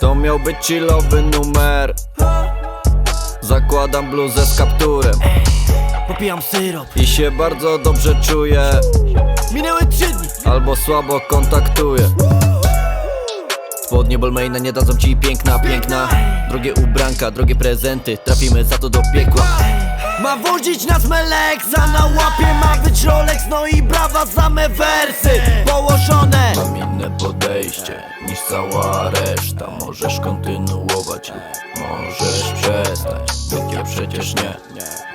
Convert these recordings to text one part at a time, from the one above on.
To miał być chillowy numer. Zakładam bluzę z kapturem. Popijam syrop. I się bardzo dobrze czuję. Minęły trzy dni. Albo słabo kontaktuję. Spodnie Bolmaina nie dadzą ci piękna, piękna. Drogie ubranka, drogie prezenty. Trafimy za to do piekła. Ma wozić nas Meleksa Na łapie ma być Rolex No i brawa za me wersy. Położone. Mam inne podejście cała reszta. Możesz kontynuować lub możesz przestać. Nikt ja przecież nie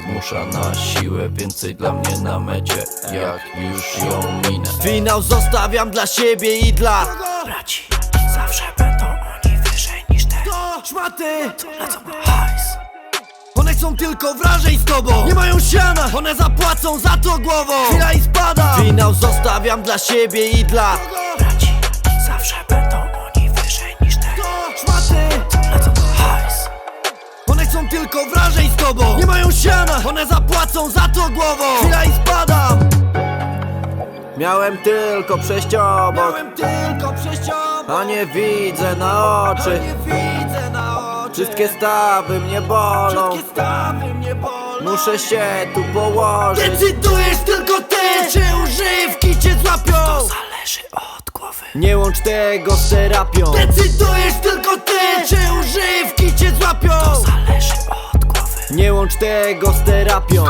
Zmusza na siłę więcej dla mnie na mecie. Jak już ją minę. Finał zostawiam dla siebie i dla Braci, zawsze będą oni wyżej niż te To szmaty! Lecą na hajs. One chcą tylko wrażeń z tobą. Nie mają siana! One zapłacą za to głową Chwila i spada. Finał zostawiam dla siebie i dla tylko wrażeń z tobą. Nie mają siana. One zapłacą za to głową. Chwila i spadam. Miałem tylko przejść obok. Miałem tylko przejść obok. A nie widzę na oczy. Nie widzę na oczy. Wszystkie stawy mnie bolą. Wszystkie stawy mnie bolą. Muszę się tu położyć. Decydujesz tylko ty Czy używki cię złapią. Zależy od głowy. Nie łącz tego z terapią. Decydujesz tylko ty Czy Nie łącz tego z terapią